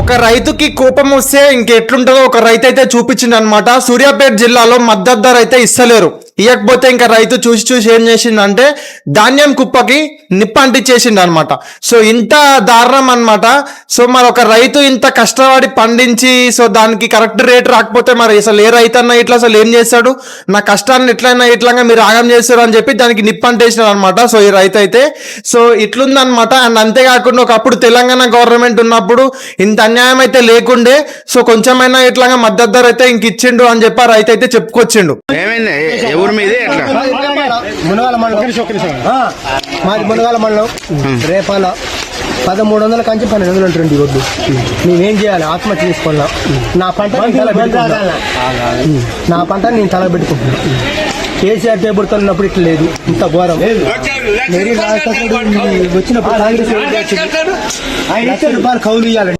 ఒక రైతుకి కోపం వస్తే ఇంకెట్లుంటుందో ఒక రైతు అయితే చూపించింది అనమాట సూర్యాపేట జిల్లాలో మద్దతు ధర అయితే ఇస్తలేరు. ఇవ్వకపోతే ఇంకా రైతు చూసి చూసి ఏం చేసిండంటే ధాన్యం కుప్పకి నిప్ప అంటించేసిండు అనమాట సో ఇంత దారుణం అనమాట సో మరి ఒక రైతు ఇంత కష్టపడి పండించి సో దానికి కరెక్ట్ రేట్ రాకపోతే మరి అసలు ఏ రైతు అన్న ఇట్లా అసలు ఏం చేస్తాడు? నా కష్టాన్ని ఎట్లయినా ఇట్లాగా మీరు ఆగం చేస్తారు అని చెప్పి దానికి నిప్పు అంటేసినారు అనమాట సో ఈ రైతు అయితే సో ఇట్లుందనమాట అండ్ అంతేకాకుండా ఒకప్పుడు తెలంగాణ గవర్నమెంట్ ఉన్నప్పుడు ఇంత అన్యాయం అయితే లేకుండే సో కొంచెమైనా ఇట్లాగా మద్దతు ధర అయితే ఇంక ఇచ్చిండు అని చెప్పి ఆ రైతు అయితే చెప్పుకొచ్చిండు. ఏమైంది ఏ- ఎవరి మీది ఎట్లా మునగాల మండలం. మాది మునగాల మండలం. రేపాల పదమూడు వందల కంచి పన్నెండు వందలు ఉంటుంది వద్దు నేనేం చేయాలి? ఆత్మహత్య చేసుకోవాలా నా పంట నా పంట నేను తల పెట్టుకుంటున్నా. కేసీఆర్ టేబుల్తో ఉన్నప్పుడు ఇట్లా లేదు. ఇంత ఘోరం. వచ్చినప్పుడు లక్ష రూపాయలు కౌలు ఇవ్వాలి